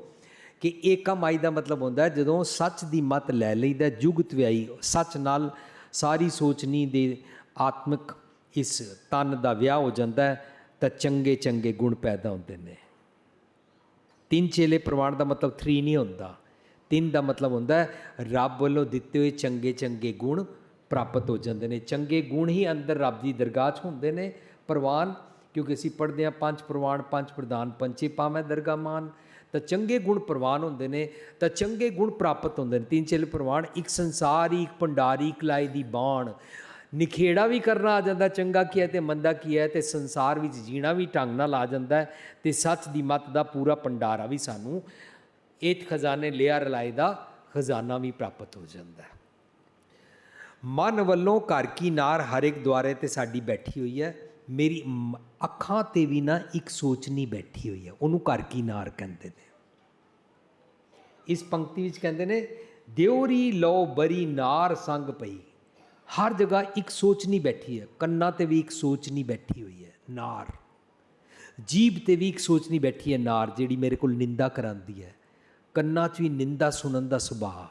ਕਿ ਏਕਾ ਮਾਈ ਦਾ ਮਤਲਬ ਹੁੰਦਾ ਜਦੋਂ ਸੱਚ ਦੀ ਮਤ ਲੈ ਲਈਦਾ ਜੁਗਤ ਵਿਆਹੀ ਸੱਚ ਨਾਲ ਸਾਰੀ ਸੋਚਣੀ ਦੇ ਆਤਮਿਕ ਇਸ ਤਨ ਦਾ ਵਿਆਹ ਹੋ ਜਾਂਦਾ ਤਾਂ ਚੰਗੇ ਚੰਗੇ ਗੁਣ ਪੈਦਾ ਹੁੰਦੇ ਨੇ। ਤਿੰਨ ਚੇਲੇ ਪ੍ਰਵਾਨ ਦਾ ਮਤਲਬ 3 ਨਹੀਂ ਹੁੰਦਾ। ਤਿੰਨ ਦਾ ਮਤਲਬ ਹੁੰਦਾ ਹੈ, ਰੱਬ ਵੱਲੋਂ ਦਿੱਤੇ ਹੋਏ ਚੰਗੇ ਚੰਗੇ ਗੁਣ ਪ੍ਰਾਪਤ ਹੋ ਜਾਂਦੇ ਨੇ। ਚੰਗੇ ਗੁਣ ਹੀ ਅੰਦਰ ਰੱਬ ਦੀ ਦਰਗਾਹ 'ਚ ਹੁੰਦੇ ਨੇ ਪ੍ਰਵਾਨ, ਕਿਉਂਕਿ ਅਸੀਂ ਪੜ੍ਹਦੇ ਹਾਂ ਪੰਜ ਪ੍ਰਵਾਨ, ਪੰਜ ਪ੍ਰਧਾਨ ਪੰਚੇ ਪਾਵੇਂ ਦਰਗਾਹ ਮਾਨ। ਤਾਂ ਚੰਗੇ ਗੁਣ ਪ੍ਰਵਾਨ ਹੁੰਦੇ ਨੇ, ਤਾਂ ਚੰਗੇ ਗੁਣ ਪ੍ਰਾਪਤ ਹੁੰਦੇ ਨੇ। ਤਿੰਨ ਚੇਲੇ ਪ੍ਰਵਾਨ, ਇੱਕ ਸੰਸਾਰੀ, ਇੱਕ ਭੰਡਾਰੀ, ਇੱਕ ਲਾਈ ਦੀ ਬਾਣ। ਨਿਖੇੜਾ ਵੀ ਕਰਨਾ ਆ ਜਾਂਦਾ, ਚੰਗਾ ਕੀ ਹੈ ਤੇ ਮੰਦਾ ਕੀ ਹੈ ਤੇ ਸੰਸਾਰ ਵਿੱਚ ਜੀਣਾ ਵੀ ਢੰਗ ਨਾਲ ਆ ਜਾਂਦਾ ਹੈ ਤੇ ਸੱਚ ਦੀ ਮੱਤ ਦਾ ਪੂਰਾ ਭੰਡਾਰਾ ਵੀ ਸਾਨੂੰ ਇਹ ਖਜ਼ਾਨੇ ਲਿਆ ਰਲਾਏ ਦਾ ਖਜ਼ਾਨਾ ਵੀ ਪ੍ਰਾਪਤ ਹੋ ਜਾਂਦਾ ਹੈ। ਮਨ ਵੱਲੋਂ ਘਰ ਕੀ ਨਾਰ ਹਰ ਇੱਕ ਦੁਆਰੇ ਤੇ ਸਾਡੀ ਬੈਠੀ ਹੋਈ ਹੈ। ਮੇਰੀ ਅੱਖਾਂ ਤੇ ਵੀ ਨਾ ਇੱਕ ਸੋਚਣੀ ਬੈਠੀ ਹੋਈ ਹੈ। ਉਹਨੂੰ ਘਰ ਕੀ ਨਾਰ ਕਹਿੰਦੇ ਨੇ। ਇਸ ਪੰਕਤੀ ਵਿੱਚ ਕਹਿੰਦੇ ਨੇ ਦਿਉਰੀ ਲੋ ਬਰੀ ਨਾਰ ਸੰਗ ਪਈ। ਹਰ ਜਗ੍ਹਾ ਇੱਕ ਸੋਚ ਨਹੀਂ ਬੈਠੀ ਹੈ। ਕੰਨਾਂ ਤੇ ਵੀ ਇੱਕ ਸੋਚ ਨਹੀਂ ਬੈਠੀ ਹੋਈ ਹੈ, ਨਾਰ। ਜੀਬ ਤੇ ਵੀ ਇੱਕ ਸੋਚ ਨਹੀਂ ਬੈਠੀ ਹੈ, ਨਾਰ, ਜਿਹੜੀ ਮੇਰੇ ਕੋਲ ਨਿੰਦਾ ਕਰਾਂਦੀ ਹੈ। ਕੰਨਾਂ 'ਚ ਵੀ ਨਿੰਦਾ ਸੁਣਨ ਦਾ ਸੁਭਾਅ,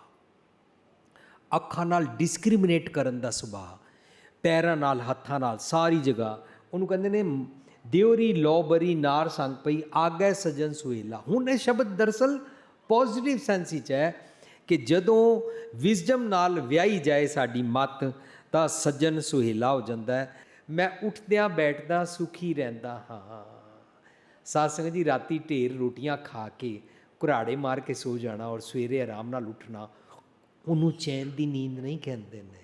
ਅੱਖਾਂ ਨਾਲ ਡਿਸਕ੍ਰਿਮੀਨੇਟ ਕਰਨ ਦਾ ਸੁਭਾਅ, ਪੈਰਾਂ ਨਾਲ, ਹੱਥਾਂ ਨਾਲ, ਸਾਰੀ ਜਗ੍ਹਾ। ਉਹਨੂੰ ਕਹਿੰਦੇ ਨੇ ਦਿਉਰੀ ਲੋ ਬਰੀ ਨਾਰ ਸੰਗ ਪਈ, ਆਗੇ ਸਜਣ ਸੁਹੇਲਾ। ਹੁਣ ਇਹ ਸ਼ਬਦ ਦਰਸਲ ਪੋਜ਼ਿਟਿਵ ਸੈਂਸ ਵਿੱਚ ਹੈ ਕਿ ਜਦੋਂ ਵਿਜ਼ਡਮ ਨਾਲ ਵਿਆਹੀ ਜਾਏ ਸਾਡੀ ਮਤ, ਤਾਂ ਸੱਜਣ ਸੁਹੇਲਾ ਹੋ ਜਾਂਦਾ ਹੈ। ਮੈਂ ਉੱਠਦਿਆਂ ਬੈਠਦਾ, ਸੁਖੀ ਰਹਿੰਦਾ ਹਾਂ। ਸਾਧ ਸੰਗਤ ਜੀ, ਰਾਤੀ ਢੇਰ ਰੋਟੀਆਂ ਖਾ ਕੇ ਘੁਰਾੜੇ ਮਾਰ ਕੇ ਸੋ ਜਾਣਾ ਔਰ ਸਵੇਰੇ ਆਰਾਮ ਨਾਲ ਉੱਠਣਾ, ਉਹਨੂੰ ਚੈਨ ਦੀ ਨੀਂਦ ਨਹੀਂ ਕਹਿੰਦੇ ਨੇ।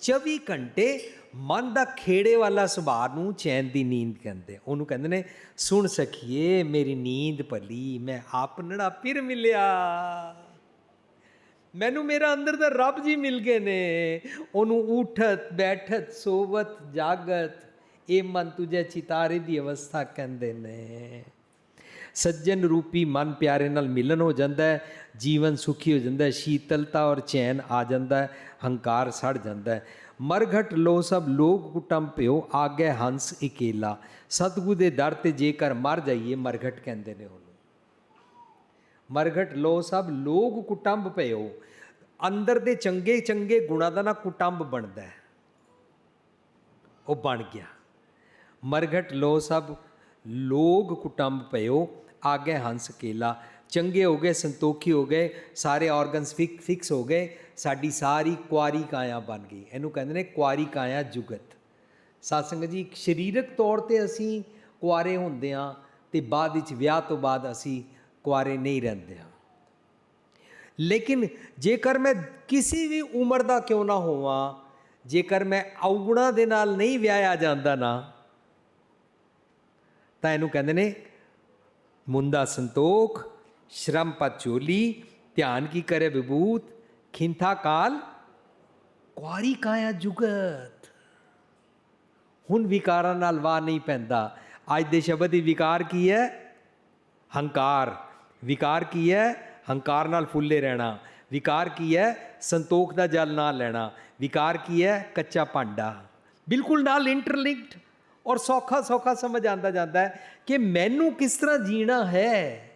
24 ਘੰਟੇ ਮਨ ਦਾ ਖੇੜੇ ਵਾਲਾ ਸੁਭਾਅ ਨੂੰ ਚੈਨ ਦੀ ਨੀਂਦ ਕਹਿੰਦੇ। ਉਹਨੂੰ ਕਹਿੰਦੇ ਨੇ, ਸੁਣ ਸਖੀਏ, ਮੇਰੀ ਨੀਂਦ ਭਲੀ, ਮੈਂ ਆਪਨੜਾ ਫਿਰ ਮਿਲਿਆ। ਮੈਨੂੰ ਮੇਰਾ ਅੰਦਰ ਦਾ ਰੱਬ ਜੀ ਮਿਲ ਗਏ ਨੇ। ਉਹਨੂੰ ਉਠਤ, ਬੈਠਤ, ਸੋਵਤ, ਜਾਗਤ, ਇਹ ਮਨ ਤੁਝੇ ਚਿਤਾਰੇ ਦੀ ਅਵਸਥਾ ਕਹਿੰਦੇ ਨੇ। ਸੱਜਣ ਰੂਪੀ ਮਨ ਪਿਆਰੇ ਨਾਲ ਮਿਲਨ ਹੋ ਜਾਂਦਾ ਹੈ, ਜੀਵਨ ਸੁਖੀ ਹੋ ਜਾਂਦਾ ਹੈ, ਸ਼ੀਤਲਤਾ ਔਰ ਚੈਨ ਆ ਜਾਂਦਾ ਹੈ, ਹੰਕਾਰ ਸੜ ਜਾਂਦਾ ਹੈ। ਮਰਘਟ ਲੋ ਸਭ ਲੋਕ ਕੁਟੰਬ ਪਿਓ ਆਗੇ ਹੰਸ ਇਕੇਲਾ। ਸਤਿਗੁਰੂ ਦੇ ਦਰ ਤੇ ਜੇਕਰ ਮਰ ਜਾਈਏ, ਮਰਘਟ ਕਹਿੰਦੇ ਨੇ ਉਹਨੂੰ। ਮਰਘਟ ਲੋ ਸਭ ਲੋਕ ਕੁਟੰਬ ਪਿਓ ਅੰਦਰ ਦੇ ਚੰਗੇ ਚੰਗੇ ਗੁਣਾਂ ਦਾ ਨਾ ਕੁਟੰਬ ਬਣਦਾ ਹੈ। ਉਹ ਬਣ ਗਿਆ। ਮਰਘਟ ਲੋ ਸਭ ਲੋਗ ਕੁਟੰਬ ਪਇਓ ਆਗੇ ਹੰਸ ਕੇਲਾ। ਚੰਗੇ ਹੋ ਗਏ, ਸੰਤੋਖੀ ਹੋ ਗਏ, ਸਾਰੇ ਆਰਗਨਸ ਫਿਕਸ ਹੋ ਗਏ, ਸਾਡੀ ਸਾਰੀ ਕੁਆਰੀ ਕਾਇਆ ਬਣ ਗਈ। ਇਹਨੂੰ ਕਹਿੰਦੇ ਨੇ ਕੁਆਰੀ ਕਾਇਆ ਜੁਗਤ। ਸਾਧ ਸੰਗਤ ਜੀ, ਸਰੀਰਕ ਤੌਰ ਤੇ ਅਸੀਂ ਕੁਆਰੇ ਹੁੰਦੇ ਆ ਤੇ ਬਾਅਦ ਵਿੱਚ ਵਿਆਹ ਤੋਂ ਬਾਅਦ ਅਸੀਂ ਕੁਆਰੇ ਨਹੀਂ ਰਹਿੰਦੇ ਹਾਂ। ਲੇਕਿਨ ਜੇਕਰ ਮੈਂ ਕਿਸੇ ਵੀ ਉਮਰ ਦਾ ਕਿਉਂ ਨਾ ਹੋਵਾਂ, ਜੇਕਰ ਮੈਂ ਔਗੁਣਾ ਦੇ ਨਾਲ ਨਹੀਂ ਵਿਆਹਿਆ ਜਾਂਦਾ ਨਾ, ਤਾਂ ਇਹਨੂੰ ਕਹਿੰਦੇ ਨੇ ਮੁੰਦਾ ਸੰਤੋਖ, ਸ਼ਰਮ ਪਚੋਲੀ ਧਿਆਨ ਕੀ ਕਰੇ ਵਿਭੂਤ, ਖਿੰਥਾ ਕਾਲ, ਕੁਆਰੀ ਕਾਇਆ ਜੁਗਤ। ਹੁਣ ਵਿਕਾਰਾਂ ਨਾਲ ਵਾਹ ਨਹੀਂ ਪੈਂਦਾ। ਅੱਜ ਦੇ ਸ਼ਬਦ ਦੀ ਵਿਕਾਰ ਕੀ ਹੈ? ਹੰਕਾਰ। ਵਿਕਾਰ ਕੀ ਹੈ? ਹੰਕਾਰ ਨਾਲ ਫੁੱਲੇ ਰਹਿਣਾ। ਵਿਕਾਰ ਕੀ ਹੈ? ਸੰਤੋਖ ਦਾ ਜਲ ਨਾ ਲੈਣਾ। ਵਿਕਾਰ ਕੀ ਹੈ? ਕੱਚਾ ਭਾਂਡਾ। ਬਿਲਕੁਲ ਨਾਲ ਇੰਟਰਲਿੰਕਡ ਔਰ ਸੌਖਾ ਸੌਖਾ ਸਮਝ ਆਂਦਾ ਜਾਂਦਾ ਹੈ ਕਿ ਮੈਨੂੰ ਕਿਸ ਤਰ੍ਹਾਂ ਜੀਣਾ ਹੈ।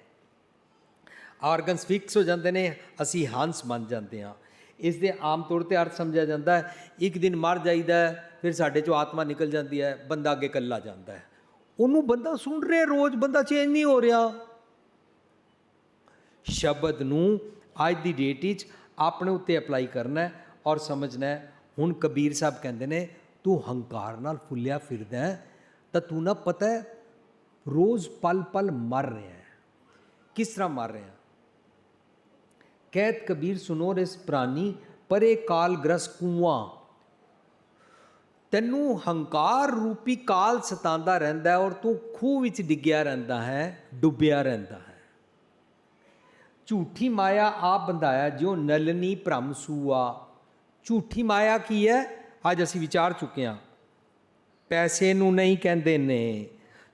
ਆਰਗਨਸ ਫਿਕਸ ਹੋ ਜਾਂਦੇ ਨੇ ਅਸੀਂ ਹੰਸ ਬਣ ਜਾਂਦੇ ਹਾਂ। ਇਸ ਦੇ ਆਮ ਤੌਰ ਤੇ ਅਰਥ ਸਮਝਿਆ ਜਾਂਦਾ ਹੈ ਇੱਕ ਦਿਨ ਮਰ ਜਾਈਦਾ ਹੈ, ਫਿਰ ਸਾਡੇ ਚੋਂ ਆਤਮਾ ਨਿਕਲ ਜਾਂਦੀ ਹੈ ਬੰਦਾ ਅੱਗੇ ਕੱਲਾ ਜਾਂਦਾ ਹੈ। ਉਹਨੂੰ ਬੰਦਾ ਸੁਣ ਰਿਹਾ ਰੋਜ਼ ਬੰਦਾ ਚੇਂਜ ਨਹੀਂ ਹੋ ਰਿਹਾ। ਸ਼ਬਦ ਨੂੰ ਅੱਜ ਦੀ ਡੇਟ ਵਿੱਚ ਆਪਣੇ ਉੱਤੇ ਅਪਲਾਈ ਕਰਨਾ ਹੈ ਔਰ ਸਮਝਣਾ ਹੈ। ਹੁਣ ਕਬੀਰ ਸਾਹਿਬ ਕਹਿੰਦੇ ਨੇ ਤੂੰ ਹੰਕਾਰ ਨਾਲ ਫੁੱਲਿਆ ਫਿਰਦਾ ਹੈ, ਤਾਂ ਤੂੰ ਨਾ ਪਤਾ ਹੈ, ਰੋਜ਼ ਪਲ ਪਲ ਮਰ ਰਿਹਾ ਹੈ। ਕਿਸ ਤਰ੍ਹਾਂ ਮਰ ਰਿਹਾ ਕੈਦ ਕਬੀਰ ਸੁਨੋ ਰਿਸ ਪ੍ਰਾਨੀ, ਪਰੇ ਕਾਲ ਗ੍ਰਸ ਕੁਆਂ। ਤੈਨੂੰ ਹੰਕਾਰ ਰੂਪੀ ਕਾਲ ਸਤਾਉਂਦਾ ਰਹਿੰਦਾ ਔਰ ਤੂੰ ਖੂਹ ਵਿੱਚ ਡਿੱਗਿਆ ਰਹਿੰਦਾ ਹੈ, ਡੁੱਬਿਆ ਰਹਿੰਦਾ ਹੈ। ਝੂਠੀ ਮਾਇਆ ਆਪ ਬੰਦਾਇਆ ਜੋ ਨਲਨੀ ਭ੍ਰਮ ਸੂਆ। ਝੂਠੀ ਮਾਇਆ ਕੀ ਹੈ? ਅੱਜ ਅਸੀਂ ਵਿਚਾਰ ਚੁੱਕੇ ਹਾਂ। ਪੈਸੇ ਨੂੰ ਨਹੀਂ ਕਹਿੰਦੇ ਨੇ,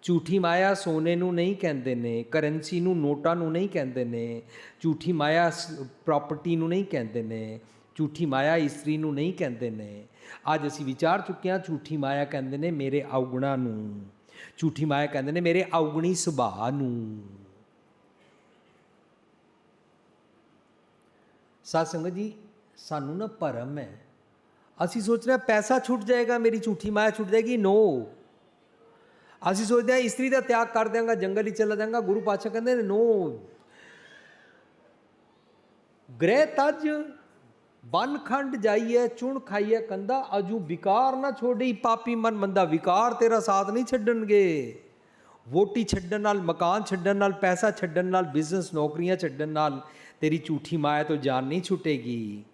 ਝੂਠੀ ਮਾਇਆ ਸੋਨੇ ਨੂੰ ਨਹੀਂ ਕਹਿੰਦੇ ਨੇ, ਕਰੰਸੀ ਨੂੰ, ਨੋਟਾਂ ਨੂੰ ਨਹੀਂ ਕਹਿੰਦੇ ਨੇ, ਝੂਠੀ ਮਾਇਆ ਪ੍ਰਾਪਰਟੀ ਨੂੰ ਨਹੀਂ ਕਹਿੰਦੇ ਨੇ, ਝੂਠੀ ਮਾਇਆ ਇਸਤਰੀ ਨੂੰ ਨਹੀਂ ਕਹਿੰਦੇ ਨੇ। ਅੱਜ ਅਸੀਂ ਵਿਚਾਰ ਚੁੱਕੇ ਹਾਂ, ਝੂਠੀ ਮਾਇਆ ਕਹਿੰਦੇ ਨੇ ਮੇਰੇ ਔਗੁਣਾ ਨੂੰ, ਝੂਠੀ ਮਾਇਆ ਕਹਿੰਦੇ ਨੇ ਮੇਰੇ ਔਗੁਣੀ ਸੁਭਾਅ ਨੂੰ। ਸਾਧ ਸੰਗਤ ਜੀ, ਸਾਨੂੰ ਨਾ ਭਰਮ ਹੈ। ਅਸੀਂ ਸੋਚ ਰਹੇ ਹਾਂ ਪੈਸਾ ਛੁੱਟ ਜਾਏਗਾ, ਮੇਰੀ ਝੂਠੀ ਮਾਇਆ ਛੁੱਟ ਜਾਏਗੀ ਨੋ ਅਸੀਂ ਸੋਚਦੇ ਹਾਂ ਇਸਤਰੀ ਦਾ ਤਿਆਗ ਕਰ ਦਿਆਂਗਾ, ਜੰਗਲ ਹੀ ਚਲਾ ਜਾਵਾਂਗਾ ਗੁਰੂ ਪਾਤਸ਼ਾਹ ਕਹਿੰਦੇ ਨੇ ਨੋ ਗ੍ਰਹਿ ਤਜ ਬਨਖੰਡ ਜਾਈਏ ਚੁਣ ਖਾਈਏ ਕੰਦਾ ਅਜੂ ਵਿਕਾਰ ਨਾ ਛੋੜੀ, ਪਾਪੀ ਮਨ ਮੰਦਾ ਵਿਕਾਰ ਤੇਰਾ ਸਾਥ ਨਹੀਂ ਛੱਡਣਗੇ। ਵੋਟੀ ਛੱਡਣ ਨਾਲ, ਮਕਾਨ ਛੱਡਣ ਨਾਲ, ਪੈਸਾ ਛੱਡਣ ਨਾਲ ਬਿਜ਼ਨਸ ਨੌਕਰੀਆਂ ਛੱਡਣ ਨਾਲ, ਤੇਰੀ ਝੂਠੀ ਮਾਇਆ ਤੋਂ ਜਾਨ ਨਹੀਂ ਛੁੱਟੇਗੀ।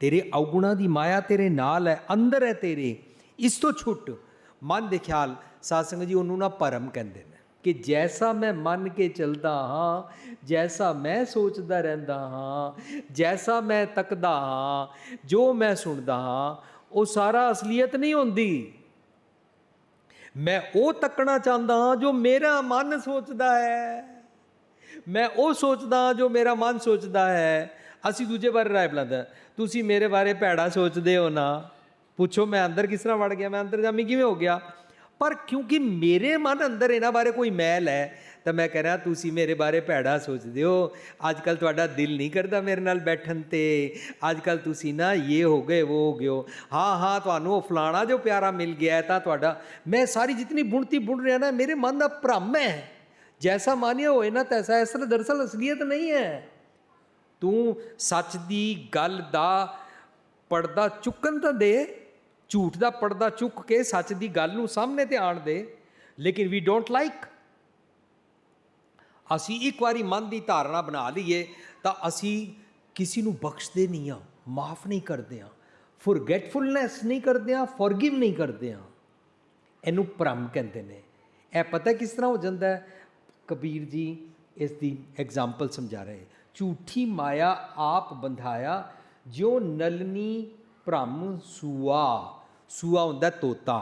ਤੇਰੇ ਔਗੁਣਾ ਦੀ ਮਾਇਆ ਤੇਰੇ ਨਾਲ ਹੈ, ਅੰਦਰ ਹੈ ਤੇਰੇ। ਇਸ ਤੋਂ ਛੁੱਟ, ਮਨ ਦੇ ਖਿਆਲ, ਸਾਧ ਸੰਗਤ ਜੀ, ਉਹਨੂੰ ਨਾ ਭਰਮ ਕਹਿੰਦੇ ਨੇ ਕਿ ਜੈਸਾ ਮੈਂ ਮੰਨ ਕੇ ਚੱਲਦਾ ਹਾਂ, ਜੈਸਾ ਮੈਂ ਸੋਚਦਾ ਰਹਿੰਦਾ ਹਾਂ, ਜੈਸਾ ਮੈਂ ਤੱਕਦਾ ਹਾਂ, ਜੋ ਮੈਂ ਸੁਣਦਾ ਹਾਂ, ਉਹ ਸਾਰਾ ਅਸਲੀਅਤ ਨਹੀਂ ਹੁੰਦੀ। ਮੈਂ ਉਹ ਤੱਕਣਾ ਚਾਹੁੰਦਾ ਹਾਂ ਜੋ ਮੇਰਾ ਮਨ ਸੋਚਦਾ ਹੈ। ਮੈਂ ਉਹ ਸੋਚਦਾ ਜੋ ਮੇਰਾ ਮਨ ਸੋਚਦਾ ਹੈ। ਅਸੀਂ ਦੂਜੇ ਬਾਰੇ ਰਾਏ ਬੁਲਾਉਂਦਾ ਤੁਸੀਂ ਮੇਰੇ ਬਾਰੇ ਭੈੜਾ ਸੋਚਦੇ ਹੋ ਨਾ। ਪੁੱਛੋ, ਮੈਂ ਅੰਦਰ ਕਿਸ ਤਰ੍ਹਾਂ ਵੜ ਗਿਆ, ਮੈਂ ਅੰਦਰ ਜਾਮੀ ਕਿਵੇਂ ਹੋ ਗਿਆ? ਪਰ ਕਿਉਂਕਿ ਮੇਰੇ ਮਨ ਅੰਦਰ ਇਹਨਾਂ ਬਾਰੇ ਕੋਈ ਮੈਲ ਹੈ, ਤਾਂ ਮੈਂ ਕਹਿ ਰਿਹਾ, ਤੁਸੀਂ ਮੇਰੇ ਬਾਰੇ ਭੈੜਾ ਸੋਚਦੇ ਹੋ। ਅੱਜ ਕੱਲ ਤੁਹਾਡਾ ਦਿਲ ਨਹੀਂ ਕਰਦਾ ਮੇਰੇ ਨਾਲ ਬੈਠਣ ਤੇ। ਅੱਜ ਕੱਲ ਤੁਸੀਂ ਨਾ ਇਹ ਹੋ ਗਏ ਉਹ ਹੋ ਗਏ ਹੋ। ਹਾਂ ਹਾਂ, ਤੁਹਾਨੂੰ ਉਹ ਫਲਾਣਾ ਜੋ ਪਿਆਰਾ ਮਿਲ ਗਿਆ ਤਾਂ ਤੁਹਾਡਾ। ਮੈਂ ਸਾਰੀ ਜਿਤਨੀ ਬੁਣਤੀ ਬੁਣ ਰਿਹਾ ਨਾ, ਮੇਰੇ ਮਨ ਦਾ ਭ੍ਰਮ ਹੈ। ਜੈਸਾ ਮਾਨਿਆ ਹੋਏ ਨਾ, ਤੈਸਾ ਇਸ ਤਰ੍ਹਾਂ ਦਰਅਸਲ ਅਸਲੀਅਤ ਨਹੀਂ ਹੈ। ਤੂੰ ਸੱਚ ਦੀ ਗੱਲ ਦਾ ਪਰਦਾ ਚੁੱਕਣ ਤਾਂ ਦੇ, ਝੂਠ ਦਾ ਪਰਦਾ ਚੁੱਕ ਕੇ ਸੱਚ ਦੀ ਗੱਲ ਨੂੰ ਸਾਹਮਣੇ ਤੇ ਆਣ ਦੇ, ਲੇਕਿਨ ਵੀ ਡੋਂਟ ਲਾਈਕ ਅਸੀਂ ਇੱਕ ਵਾਰੀ ਮਨ ਦੀ ਧਾਰਨਾ ਬਣਾ ਲਈਏ, ਤਾਂ ਅਸੀਂ ਕਿਸੇ ਨੂੰ ਬਖਸ਼ਦੇ ਨਹੀਂ ਆ ਮਾਫ ਨਹੀਂ ਕਰਦੇ ਆ ਫੋਰਗੇਟਫੁਲਨੈਸ ਨਹੀਂ ਕਰਦੇ ਆ ਫੋਰਗਿਵ ਨਹੀਂ ਕਰਦੇ ਆ ਇਹਨੂੰ ਭ੍ਰਮ ਕਹਿੰਦੇ ਨੇ। ਇਹ ਪਤਾ ਕਿਸ ਤਰ੍ਹਾਂ ਹੋ ਜਾਂਦਾ ਹੈ? ਕਬੀਰ ਜੀ ਇਸ ਦੀ ਐਗਜ਼ਾਮਪਲ ਸਮਝਾ ਰਹੇ। ਝੂਠੀ ਮਾਇਆ ਆਪ ਬੰਧਾਇਆ, ਜਿਉ ਨਲਨੀ ਭ੍ਰਮ ਸੂਆ। ਸੂਆ ਹੁੰਦਾ ਤੋਤਾ।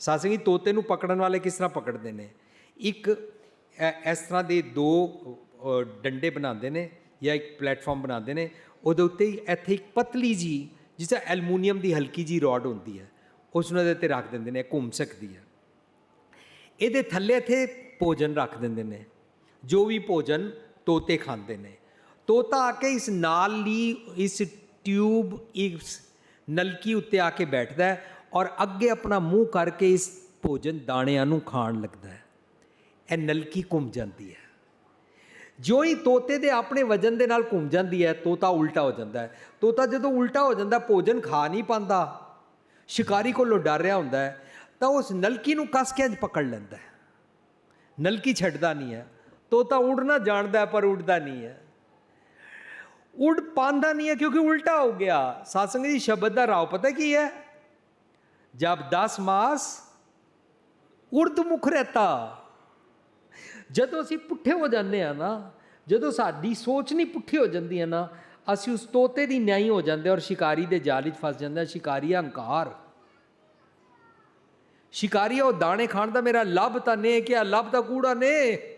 ਸਾਸੰਗੀ ਤੋਤੇ ਨੂੰ ਪਕੜਨ ਵਾਲੇ ਕਿਸ ਤਰ੍ਹਾਂ ਪਕੜਦੇ ਨੇ? ਇੱਕ ਇਸ ਤਰ੍ਹਾਂ ਦੇ ਦੋ ਡੰਡੇ ਬਣਾਉਂਦੇ ਨੇ ਜਾਂ ਇੱਕ ਪਲੇਟਫਾਰਮ ਬਣਾਉਂਦੇ ਨੇ। ਉਹਦੇ ਉੱਤੇ ਇੱਥੇ ਇੱਕ ਪਤਲੀ ਜੀ ਜਿਸ ਤਰ੍ਹਾਂ ਐਲੂਮੀਨੀਅਮ ਦੀ ਹਲਕੀ ਜੀ ਰੋਡ ਹੁੰਦੀ ਹੈ, ਉਸ ਨੂੰ ਇਹਦੇ ਤੇ ਰੱਖ ਦਿੰਦੇ ਨੇ ਘੁੰਮ ਸਕਦੀ ਹੈ। ਇਹਦੇ ਥੱਲੇ ਇੱਥੇ ਭੋਜਨ ਰੱਖ ਦਿੰਦੇ ਨੇ। ਜੋ ਵੀ ਭੋਜਨ ਤੋਤੇ ਖਾਂਦੇ ਨੇ। ਤੋਤਾ ਆ ਕੇ ਇਸ ਨਾਲ ਹੀ ਇਸ ਟਿਊਬ, ਇਸ ਨਲਕੀ ਉੱਤੇ ਆ ਕੇ ਬੈਠਦਾ ਹੈ ਔਰ ਅੱਗੇ ਆਪਣਾ ਮੂੰਹ ਕਰਕੇ ਇਸ ਭੋਜਨ ਦਾਣਿਆਂ ਨੂੰ ਖਾਣ ਲੱਗਦਾ ਹੈ। ਇਹ ਨਲਕੀ ਘੁੰਮ ਜਾਂਦੀ ਹੈ। ਜੋ ਹੀ ਤੋਤੇ ਦੇ ਆਪਣੇ ਵਜਨ ਦੇ ਨਾਲ ਘੁੰਮ ਜਾਂਦੀ ਹੈ, ਤੋਤਾ ਉਲਟਾ ਹੋ ਜਾਂਦਾ ਹੈ। ਤੋਤਾ ਜਦੋਂ ਉਲਟਾ ਹੋ ਜਾਂਦਾ, ਭੋਜਨ ਖਾ ਨਹੀਂ ਪਾਉਂਦਾ, ਸ਼ਿਕਾਰੀ ਕੋਲੋਂ ਡਰ ਰਿਹਾ ਹੁੰਦਾ ਹੈ, ਤਾਂ ਉਸ ਨਲਕੀ ਨੂੰ ਕੱਸ ਕੇ ਇੰਝ ਪਕੜ ਲੈਂਦਾ ਹੈ। ਨਲਕੀ ਛੱਡਦਾ ਨਹੀਂ ਹੈ। ਤੋਤਾ ਉੜਨਾ ਜਾਣਦਾ ਪਰ ਉੜਦਾ ਨਹੀਂ ਹੈ। ਉੜ ਪਾਉਂਦਾ ਨਹੀਂ ਹੈ ਕਿਉਂਕਿ ਉਲਟਾ ਹੋ ਗਿਆ। ਸਾਸੰਗ ਜੀ ਸ਼ਬਦ ਦਾ ਰਾਵ ਪਤਾ ਕੀ ਹੈ? ਜਬ 10 ਮਾਸ ਉਰਦ ਮੁਖ ਰਹਤਾ। ਜਦੋਂ ਅਸੀਂ ਪੁੱਠੇ ਹੋ ਜਾਂਦੇ ਆ ਨਾ, ਜਦੋਂ ਸਾਡੀ ਸੋਚ ਨਹੀਂ ਪੁੱਠੀ ਹੋ ਜਾਂਦੀ ਹੈ ਨਾ, ਅਸੀਂ ਉਸ ਤੋਤੇ ਦੀ ਨਿਆਈ ਹੋ ਜਾਂਦੇ ਔਰ ਸ਼ਿਕਾਰੀ ਦੇ ਜਾਲ ਵਿੱਚ ਫਸ ਜਾਂਦੇ ਹਾਂ। ਸ਼ਿਕਾਰੀ ਹੰਕਾਰ। ਸ਼ਿਕਾਰੀ ਉਹ ਦਾਣੇ ਖਾਣ ਦਾ ਮੇਰਾ ਲੱਭ ਤਾਂ ਨੇ ਕਿ ਆ ਲੱਭ ਤਾਂ ਕੂੜਾ ਨੇ?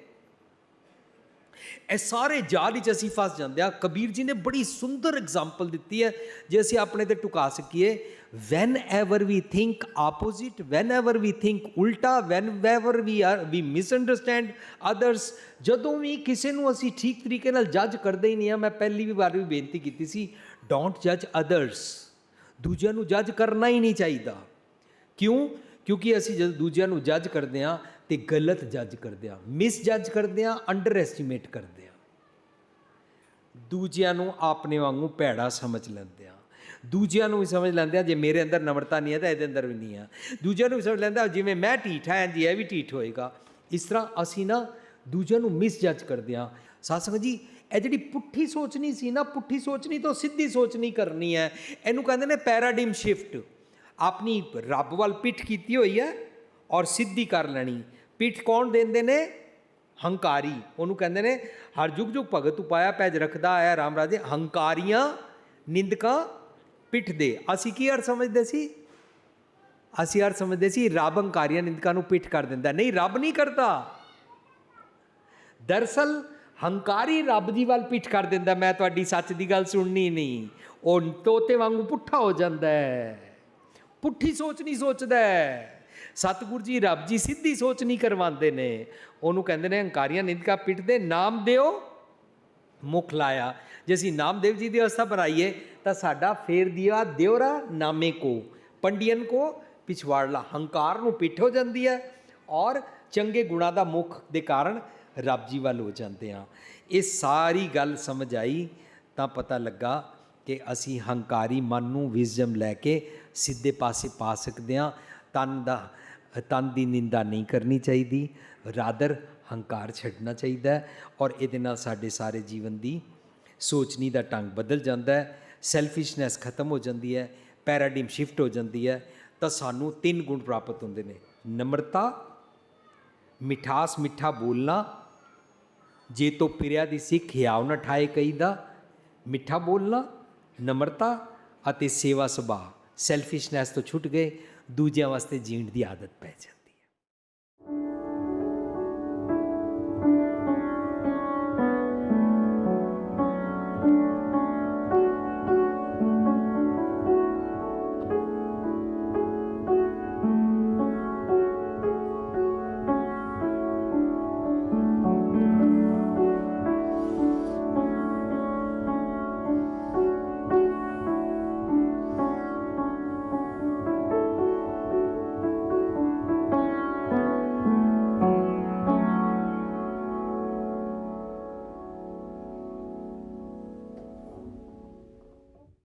ਇਹ ਸਾਰੇ ਜਾਲ ਵਿੱਚ ਅਸੀਂ ਫਸ ਜਾਂਦੇ ਆ ਕਬੀਰ ਜੀ ਨੇ ਬੜੀ ਸੁੰਦਰ ਐਗਜ਼ਾਮਪਲ ਦਿੱਤੀ ਹੈ, ਜੇ ਅਸੀਂ ਆਪਣੇ ਤੇ ਟੁਕਾ ਸਕੀਏ। Whenever we think opposite whenever we think ਉਲਟਾ whenever we are we misunderstand others ਜਦੋਂ ਵੀ ਕਿਸੇ ਨੂੰ ਅਸੀਂ ਠੀਕ ਤਰੀਕੇ ਨਾਲ ਜੱਜ ਕਰਦੇ ਹੀ ਨਹੀਂ ਆ ਮੈਂ ਪਹਿਲੀ ਵੀ ਵਾਰ ਵੀ ਬੇਨਤੀ ਕੀਤੀ ਸੀ ਡੋਂਟ ਜੱਜ ਅਦਰਸ ਦੂਜਿਆਂ ਨੂੰ ਜੱਜ ਕਰਨਾ ਹੀ ਨਹੀਂ ਚਾਹੀਦਾ। ਕਿਉਂ? ਕਿਉਂਕਿ ਅਸੀਂ ਜਦੋਂ ਦੂਜਿਆਂ ਨੂੰ ਜੱਜ ਕਰਦੇ ਹਾਂ ਤੇ ਗਲਤ ਜੱਜ ਕਰਦੇ ਹਾਂ ਮਿਸ ਜੱਜ ਕਰਦੇ ਹਾਂ ਅੰਡਰ ਐਸਟੀਮੇਟ ਕਰਦੇ ਹਾਂ ਦੂਜਿਆਂ ਨੂੰ ਆਪਣੇ ਵਾਂਗੂ ਭੈੜਾ ਸਮਝ ਲੈਂਦੇ ਆ। ਦੂਜਿਆਂ ਨੂੰ ਵੀ ਸਮਝ ਲੈਂਦੇ ਆ, ਜੇ ਮੇਰੇ ਅੰਦਰ ਨਮਰਤਾ ਨਹੀਂ ਹੈ ਤਾਂ ਇਹਦੇ ਅੰਦਰ ਵੀ ਨਹੀਂ ਆ। ਦੂਜਿਆਂ ਨੂੰ ਵੀ ਸਮਝ ਲੈਂਦਾ ਜਿਵੇਂ ਮੈਂ ਢੀਠ ਹਾਂ ਜੀ ਇਹ ਵੀ ਢੀਠ ਹੋਏਗਾ। ਇਸ ਤਰ੍ਹਾਂ ਅਸੀਂ ਨਾ ਦੂਜਿਆਂ ਨੂੰ ਮਿਸ ਜੱਜ ਕਰਦੇ ਆ। ਸਾਸੰਗ ਜੀ, ਇਹ ਜਿਹੜੀ ਪੁੱਠੀ ਸੋਚਣੀ ਸੀ ਨਾ, ਪੁੱਠੀ ਸੋਚਣੀ ਤੋਂ ਸਿੱਧੀ ਸੋਚਣੀ ਕਰਨੀ ਹੈ। ਇਹਨੂੰ ਕਹਿੰਦੇ ਨੇ ਪੈਰਾਡਾਈਮ ਸ਼ਿਫਟ। ਆਪਣੀ ਰੱਬ ਵੱਲ ਪਿੱਠ ਕੀਤੀ ਹੋਈ ਹੈ ਔਰ ਸਿੱਧੀ ਕਰ ਲੈਣੀ। ਪਿੱਠ ਕੌਣ ਦਿੰਦੇ ਨੇ? ਹੰਕਾਰੀ। ਉਹਨੂੰ ਕਹਿੰਦੇ ਨੇ, ਹਰ ਜੁਗ ਜੁਗ ਭਗਤ ਉਪਾਇਆ ਪੈਜ ਰੱਖਦਾ ਆਇਆ ਰਾਮ ਰਾਜੇ, ਹੰਕਾਰੀਆਂ ਨਿੰਦਕਾਂ ਪਿੱਠ ਦੇ। ਅਸੀਂ ਕੀ ਅਰਥ ਸਮਝਦੇ ਸੀ? ਅਸੀਂ ਅਰਥ ਸਮਝਦੇ ਸੀ, ਰੱਬ ਹੰਕਾਰੀਆਂ ਨਿੰਦਕਾਂ ਨੂੰ ਪਿੱਠ ਕਰ ਦਿੰਦਾ। ਨਹੀਂ, ਰੱਬ ਨਹੀਂ ਕਰਦਾ। ਦਰਸਲ ਹੰਕਾਰੀ ਰੱਬ ਦੀ ਵੱਲ ਪਿੱਠ ਕਰ ਦਿੰਦਾ। ਮੈਂ ਤੁਹਾਡੀ ਸੱਚ ਦੀ ਗੱਲ ਸੁਣਨੀ ਨਹੀਂ। ਉਹ ਤੋਤੇ ਵਾਂਗੂ ਪੁੱਠਾ ਹੋ ਜਾਂਦਾ ਹੈ। ਪੁੱਠੀ ਸੋਚ ਨਹੀਂ ਸੋਚਦਾ ਹੈ। ਸਤਿਗੁਰ ਜੀ ਰੱਬ ਜੀ ਸਿੱਧੀ ਸੋਚ ਨਹੀਂ ਕਰਵਾਉਂਦੇ ਨੇ। ਉਹਨੂੰ ਕਹਿੰਦੇ ਨੇ, ਹੰਕਾਰੀਆਂ ਨਿੰਦਕਾ ਪਿੱਠਦੇ ਨਾਮ ਦਿਓ, ਮੁਖ ਲਾਇਆ। ਜੇ ਅਸੀਂ ਨਾਮਦੇਵ ਜੀ ਦੀ ਅਵਸਥਾ ਬਣਾਈਏ ਤਾਂ ਸਾਡਾ ਫੇਰ ਦਿਆ ਦਿਉਰਾ ਨਾਮੇ ਕੋ, ਪੰਡੀਅਨ ਕੋ, ਪਿਛਵਾੜਲਾ ਹੰਕਾਰ ਨੂੰ ਪਿੱਠ ਹੋ ਜਾਂਦੀ ਹੈ ਔਰ ਚੰਗੇ ਗੁਣਾ ਦਾ ਮੁਖ ਦੇ ਕਾਰਨ ਰੱਬ ਜੀ ਵੱਲ ਹੋ ਜਾਂਦੇ ਆ ਇਹ ਸਾਰੀ ਗੱਲ ਸਮਝ ਆਈ, ਤਾਂ ਪਤਾ ਲੱਗਾ ਕਿ ਅਸੀਂ ਹੰਕਾਰੀ ਮਨ ਨੂੰ ਵਿਜ਼ਮ ਲੈ ਕੇ ਸਿੱਧੇ ਪਾਸੇ ਪਾ ਸਕਦੇ ਹਾਂ। ਤਨ ਦਾ ਤਨ ਦੀ ਨਿੰਦਾ ਨਹੀਂ ਕਰਨੀ ਚਾਹੀਦੀ, ਰਾਦਰ ਹੰਕਾਰ ਛੱਡਣਾ ਚਾਹੀਦਾ ਔਰ ਇਹਦੇ ਨਾਲ ਸਾਡੇ ਸਾਰੇ ਜੀਵਨ ਦੀ ਸੋਚਣੀ ਦਾ ਢੰਗ ਬਦਲ ਜਾਂਦਾ ਹੈ ਸੈਲਫਿਸ਼ਨੈਸ ਖਤਮ ਹੋ ਜਾਂਦੀ ਹੈ ਪੈਰਾਡਾਈਮ ਸ਼ਿਫਟ ਹੋ ਜਾਂਦੀ ਹੈ, ਤਾਂ ਸਾਨੂੰ ਤਿੰਨ ਗੁਣ ਪ੍ਰਾਪਤ ਹੁੰਦੇ ਨੇ, ਨਮਰਤਾ, ਮਿਠਾਸ, ਮਿੱਠਾ ਬੋਲਣਾ, ਜੇ ਤੋ ਪਿਰਿਆ ਦੀ ਸਿੱਖ ਹਿਆਵ ਨਾ ਠਾਏ ਕਈਦਾ ਮਿੱਠਾ ਬੋਲਣਾ, ਨਮਰਤਾ ਅਤੇ ਸੇਵਾ ਸੁਭਾਅ ਸੈਲਫਿਸ਼ਨੈਸ ਤੋਂ ਛੁੱਟ ਗਏ ਦੂਜਿਆਂ ਵਾਸਤੇ ਜੀਣ ਦੀ ਆਦਤ ਪੈ ਜਾਂਦੀ